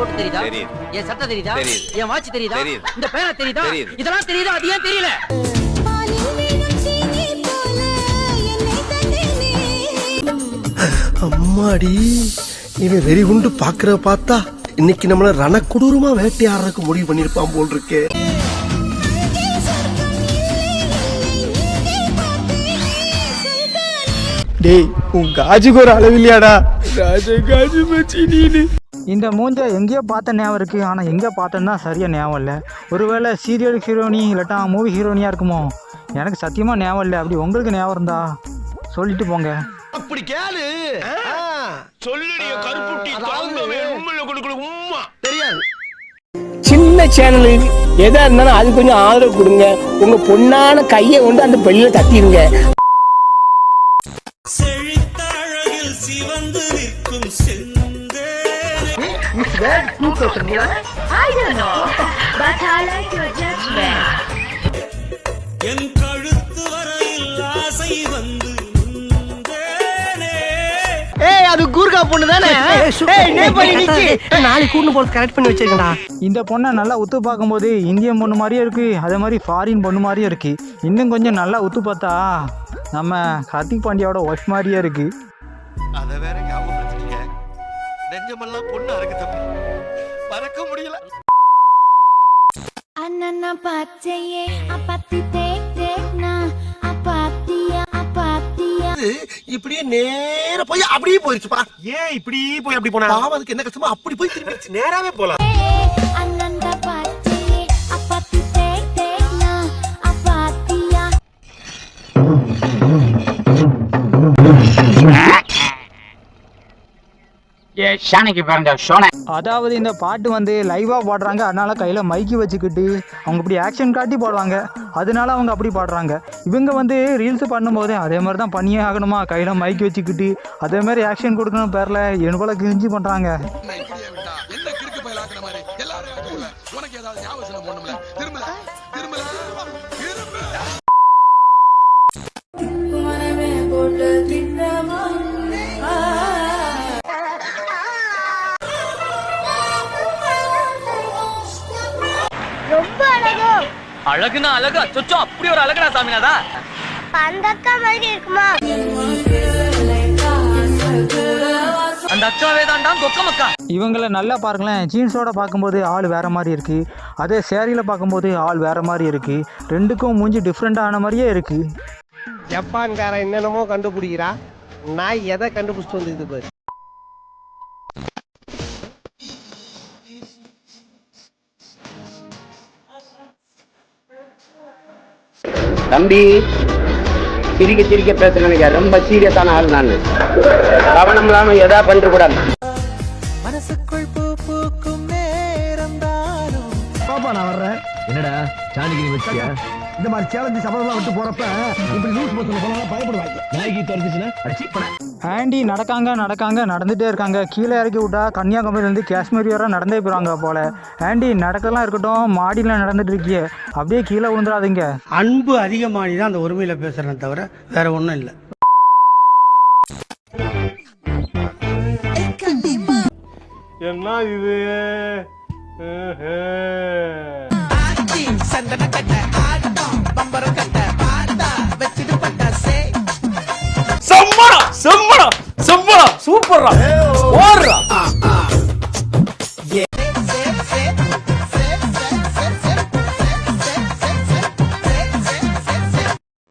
போட்டு தெரியுதா? தெரியுது. என் சட்டை தெரியுதா? தெரியுது. என் வாட்ச் தெரியுதா? தெரியுது. இந்த பேனா தெரியுதா? தெரியுது. இதெல்லாம் தெரியுதா? அது ஏன் தெரியல? அம்மாடி இவன் வெறி குண்டு பாக்குற பார்த்தா இன்னைக்கு நம்மள ரணக்கொடூரமா வேட்டையாடுறதுக்கு முடிவு பண்ணிருப்பான் போல் இருக்கே டேய் உன் காஜுக்கு ஒரு அளவு இல்லையாடா? ராஜ காஜு மச்சி நீனு. இந்த மூஞ்ச எங்கேயோ பார்த்த ஞாபகம் இருக்குது ஆனால் எங்கே பார்த்தேன்னா சரியாக ஞாபகம் இல்லை. ஒருவேளை சீரியல் ஹீரோனி இல்லாட்டா மூவி ஹீரோனியாக இருக்குமோ? எனக்கு சத்தியமாக ஞாபகம் இல்லை. அப்படி உங்களுக்கு ஞாபகம் இருந்தா சொல்லிட்டு போங்க. அப்படி கேளு. சொல்லுடைய கருப்புட்டி தாங்கவே உண்மையில கொடுக்கல உம்மா. தெரியாது. சின்ன சேனலு எதா இருந்தாலும் அது கொஞ்சம் ஆதரவு கொடுங்க. உங்க பொண்ணான கையை கொண்டு அந்த பெல்லில தட்டிடுங்க செழித்தழகில் சிவந்து நிற்கும் செந்தே என் கழுத்து வரையில் ஆசை வந்து நின்றேனே. ஏய் அது கூர்கா பொண்ணு தானே? ஏய் நிக்கி? நாளைக்கு கூண்டு போல் கரெக்ட் பண்ணி வச்சிருக்கடா இந்த பொண்ணை நல்லா உத்து பார்க்கும்போது இந்தியன் பொண்ணு மாதிரியே இருக்குது அதே மாதிரி ஃபாரின் பொண்ணு மாதிரியே இருக்குது இன்னும் கொஞ்சம் நல்லா உத்து பார்த்தா நம்ம கார்த்திக் பாண்டியாவோட ஒய்ஃப் மாதிரியே இருக்குது அத வேற ஞாபகப்படுத்திட்டீங்க நெஞ்சமெல்லாம் பொண்ணா இருக்கு தம்பி. மறக்க முடியல. அண்ணா பாத்தையே அப்பாத்தி தேக் தேக்னா அப்பாத்தியா அப்பாத்தியா இப்படியே நேரா போய் அப்படியே போயிருச்சுப்பா. ஏன் இப்படி போய் அப்படி போனா? அதுக்கு என்ன கஷ்டமோ அப்படி போய் திரும்பிடுச்சு. நேராவே போலாம். அதாவது இந்த பாட்டு வந்து லைவா பாடுறாங்க. அதனால கையில் மைக்கு வச்சுக்கிட்டு அவங்க இப்படி ஆக்ஷன் காட்டி பாடுவாங்க. அதனால அவங்க அப்படி பாடுறாங்க. இவங்க வந்து ரீல்ஸ் பண்ணும்போது அதே மாதிரி தான் பண்ணியே ஆகணுமா? கையில் மைக் வச்சுக்கிட்டு அதே மாதிரி ஆக்ஷன் கொடுக்கணும் பேரில். என் போல பண்ணுறாங்க அழகுனா அழகா சொச்சோ அப்படி ஒரு அழகுனா சாமினாதா அந்த அக்கா மாதிரி இருக்குமா? அந்த அக்காவே தாண்டா கொக்கமக்கா இவங்கள நல்லா பாருங்களேன். ஜீன்ஸோட பார்க்கும்போது ஆள் வேற மாதிரி இருக்கு. அதே சேரீல பார்க்கும்போது ஆள் வேற மாதிரி இருக்கு. ரெண்டுக்கும் மூஞ்சி டிஃப்ரெண்ட் ஆன மாதிரியே இருக்கு. ஜப்பான்காரன் என்னென்னமோ கண்டுபிடிக்கிறா. நான் எதை கண்டுபிடிச்சிட்டு வந்து இது பாரு. தம்பி சிரிக்க சிரிக்க பேசுறேன் ரொம்ப சீரியஸான ஆள் நான். கவனம் இல்லாம எதா பண்ணிட்டு கூடாது. பாப்பா நான் வர்றேன். என்னடா சாணிக்கு வச்சியா இந்த மாதிரி சேலஞ்சு சபதம்லாம் விட்டு போறப்ப இப்படி நியூஸ் போஸ்ட்ல போனா பயப்படுவாங்க. நாய்க்கு தெரிஞ்சுச்சுன்னா அடிச்சு ஆண்டி நடக்காங்க நடக்காங்க நடந்துட்டே இருக்காங்க. கீழே இறக்கி விட்டா கன்னியாகுமரியிலேருந்து காஷ்மீர் வரை நடந்தே போயிடுவாங்க போல. ஆண்டி நடக்கலாம் இருக்கட்டும் மாடியில் நடந்துட்டு இருக்கியே. அப்படியே கீழே விழுந்துடாதீங்க. அன்பு அதிகமானி தான் அந்த உரிமையில பேசுறேன் தவிர வேற ஒண்ணும் இல்ல. என்ன இது? செம்மடா செம்மடா செம்மடா சூப்பர்ரா. ஓடுறா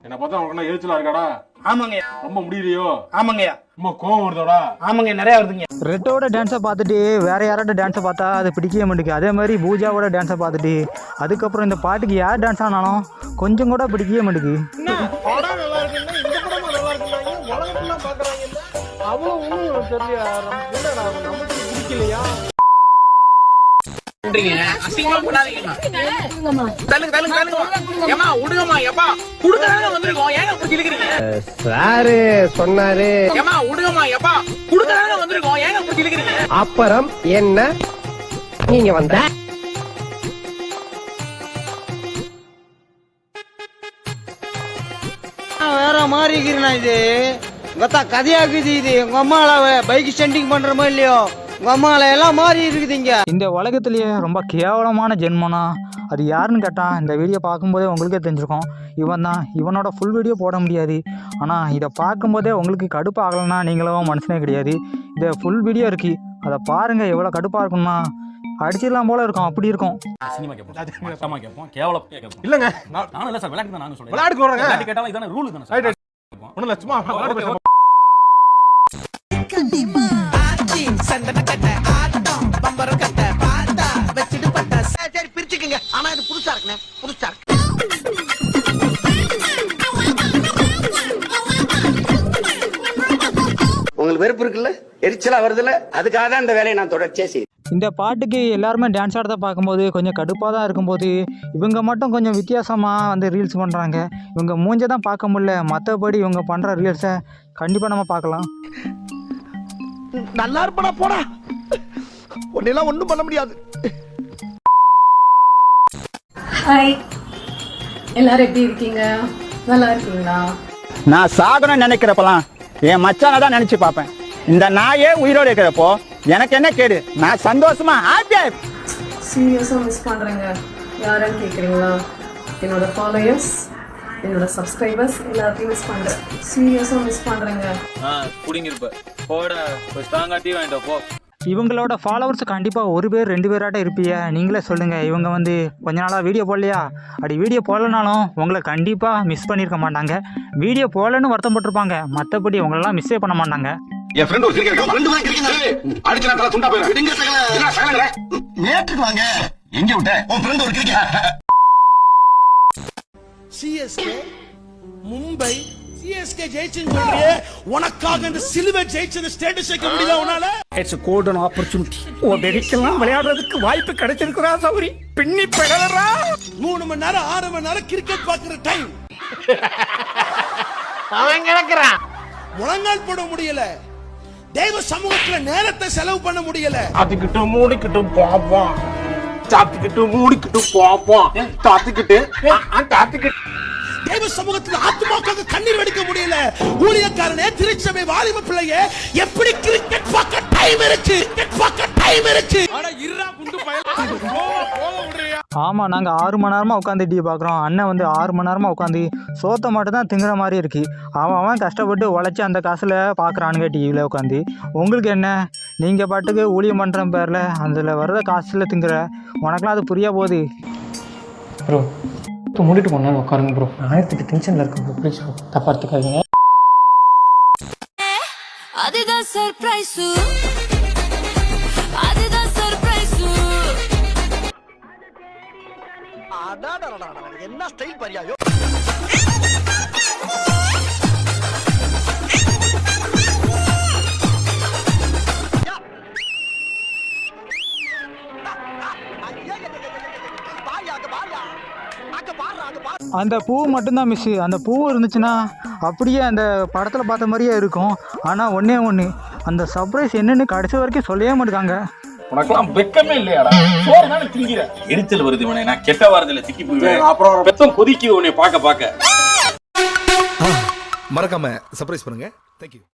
என்ன பார்த்தா உனக்கு என்ன எரிச்சலா இருக்காடா? ஆமாங்க. ரொம்ப முடியலையோ? ஆமாங்கய்யா ரொம்ப கோவம் வருதோடா? ஆமாங்க நிறைய வருதுங்க. ரெட்டோட டான்ஸை பார்த்துட்டு வேற யாரோட டான்ஸை பார்த்தா அது பிடிக்கவே மாட்டேங்குது. அதே மாதிரி பூஜாவோட டான்ஸை பார்த்துட்டு அதுக்கப்புறம் இந்த பாட்டுக்கு யார் டான்ஸ் ஆனாலும் கொஞ்சம் கூட பிடிக்கவே மாட்டேங்குது. அவ்வளவு ஒண்ணும் தெரியல என்னடா நமக்கு பிடிக்கலையா? சாரு சொன்னாரு. அப்புறம் என்ன? நீங்க வந்த வேற மாதிரி இருக்கிறேன் இது? கத்தா கதையாக்குது இது. எங்க அம்மால பைக் ஸ்டண்டிங் பண்றமோ இல்லையோ? உங்க அம்மால எல்லாம் மாறி இருக்குதுங்க இந்த உலகத்திலேயே ரொம்ப கேவலமான ஜென்மனா அது யாருன்னு கேட்டால் இந்த வீடியோ பார்க்கும்போதே உங்களுக்கே தெரிஞ்சிருக்கும். இவன் தான் இவனோட ஃபுல் வீடியோ போட முடியாது. ஆனால் இதை பார்க்கும்போதே உங்களுக்கு கடுப்பு ஆகலைன்னா நீங்களும் மனுஷனே கிடையாது. இதை ஃபுல் வீடியோ இருக்கு. அதை பாருங்கள் எவ்வளோ கடுப்பாக இருக்கும்னா. அடிச்சிடலாம் போல இருக்கும். அப்படி இருக்கும். சினிமா கேட்போம் மட்டமா கேட்போம் கேவலம் கேட்போம் இல்லங்க. நான் நானும் இல்ல சார் விளையாட்டு தான் நானும் சொல்றேன். விளையாட்டுக்கு வர்றேங்க. விளையாட்டு கேட்டாலும் இதான ரூல் தானே சார்? ஒண்ணும் இல்ல சும்மா விளையாட்டு பேசுறேன். சரி பிரிச்சுக்குங்க. ஆனா இது புதுசா இருக்குண்ணே. புதுசா இருக்கு. உங்களுக்கு வெறுப்பு இருக்குல்ல? எரிச்சலா வருதுல்ல? அதுக்காக தான் இந்த வேலையை நான் தொடர்ச்சியா செய்யுது இந்த பாட்டுக்கு எல்லாருமே டான்ஸ் ஆடுறத பார்க்கும்போது கொஞ்சம் கடுப்பாக தான் இருக்கும்போது இவங்க மட்டும் கொஞ்சம் வித்தியாசமாக வந்து ரீல்ஸ் பண்ணுறாங்க இவங்க மூஞ்ச தான் பார்க்க முடியல. மற்றபடி இவங்க பண்ணுற ரீல்ஸை கண்டிப்பாக நம்ம பார்க்கலாம். நல்லா இருப்படா போடா. உன்னெல்லாம் ஒண்ணும் பண்ண முடியாது. ஹாய் எல்லாரும் எப்படி இருக்கீங்க? நல்லா இருக்கீங்களா? நான் சாகணும்னு நினைக்கிறப்பலாம் என் மச்சானை தான் நினைச்சு பார்ப்பேன். இந்த நாயே உயிரோடு இருக்கிறப்போ எனக்கு என்ன கேடு? நான் சந்தோஷமா ஹாப்பியா சீரியஸாக மிஸ் பண்ணுறேங்க யாருன்னு கேட்குறீங்களா என்னோட ஃபாலோயர்ஸ் என்னோட சப்ஸ்கிரைபர்ஸ் எல்லாத்தையும் மிஸ் பண்ணுறேன் சீரியஸாக மிஸ் பண்ணுறேங்க புடிங்கிருப்ப. போட ஸ்ட்ராங்கா டீ வாங்கிட்டு போ. இவங்களோட ஃபாலோவர்ஸ் கண்டிப்பாக ஒரு பேர் ரெண்டு பேராட்ட இருப்பீங்க நீங்களே சொல்லுங்கள் இவங்க வந்து கொஞ்ச நாளாக வீடியோ போடலையா? அப்படி வீடியோ போடலனாலும் உங்களை கண்டிப்பாக மிஸ் பண்ணியிருக்க மாட்டாங்க. வீடியோ போடலன்னு வருத்தப்பட்டிருப்பாங்க மற்றபடி உங்களெல்லாம் மிஸ்ஸே பண்ண மாட்டாங்க. என் ஃப்ரெண்ட் ஒரு கிரிக்கெட் ரெண்டு பேரும் கிரிக்கெட் அடிச்சு நான் துண்டா போயிடும் விடுங்க சகல. நேற்று வாங்க. எங்க விட்ட? உன் ஃப்ரெண்ட் ஒரு கிரிக்கெட் சிஎஸ்கே மும்பை சிஎஸ்கே ஜெயிச்சுன்னு சொல்றியே. உனக்காக இந்த சிலுவை ஜெயிச்சது ஸ்டேட்டஸ் வைக்க முடியல உன்னால? இட்ஸ் கோல்டன் ஆப்பர்ச்சுனிட்டி உதவிக்கெல்லாம் விளையாடுறதுக்கு வாய்ப்பு கிடைச்சிருக்கிறா சௌரி. பின்னி பெறலரா மூணு மணி நேரம் ஆறு மணி நேரம் கிரிக்கெட் பாக்குற டைம் அவன் கிடக்குறான். முழங்கால் போட முடியல. தெய்வ சமூகத்துல நேரத்தை செலவு பண்ண முடியல. சாத்திக்கிட்டு மூடிக்கிட்டு பாப்போம் சாத்திக்கிட்டு மூடிக்கிட்டு பாப்போம் காத்துக்கிட்டு. காத்துக்கிட்டு. தெய்வ சமூகத்துல ஆத்மாக்காக கண்ணீர் வடிக்க முடியல. ஊழியக்காரனே திருச்சபை வாலிப பிள்ளையே எப்படி கிரிக்கெட் பார்க்க டைம் இருக்கு? கிரிக்கெட் பார்க்க டைம் இருக்கு? ஆமாம் நாங்கள் ஆறு மணி நேரமாக உட்காந்து டிவி பார்க்குறோம் அண்ணன் வந்து ஆறு மணி நேரமாக உட்காந்து சோத்தை மட்டும் தான் திங்குற மாதிரி இருக்கு. அவன் அவன் கஷ்டப்பட்டு உழைச்சி அந்த காசில் பார்க்குறானுங்க டிவியில் உட்காந்து உங்களுக்கு என்ன? நீங்கள் பாட்டுக்கு ஊழியம் பண்ணுற பேரில். அதில் வர்ற காசில் திங்குற. உனக்கெல்லாம் அது புரிய போகுது. ப்ரோ இப்போ மூடிட்டு போனா உட்காருங்க ப்ரோ ஆயிரத்துக்கு டென்ஷன்ல இருக்கேன் ப்ரோ ப்ளீஸ் ப்ரோ தப்பா எடுத்துக்காதீங்க. அதுதான் சர்ப்ரைஸ் என்ன ஸ்டைல் பரியாயோ அந்த பூ மட்டும்தான் மிஸ்ஸு அந்த பூ இருந்துச்சுன்னா அப்படியே அந்த படத்தில் பார்த்த மாதிரியே இருக்கும் ஆனால் ஒன்றே ஒன்று அந்த சர்ப்ரைஸ் என்னென்னு கடைசி வரைக்கும் சொல்லவே மாட்டாங்க உனக்கெல்லாம் வெக்கமே இல்லையாடா? சோறு தானே திங்கிற எரிச்சல் வருது இவனை. நான் கெட்ட வாரத்துல திக்கி போயிடுவேன். அப்புறம் பெத்தம் கொதிக்குது உன்னை பார்க்க பார்க்க. மறக்காம சர்ப்ரைஸ் பண்ணுங்க. தேங்க்யூ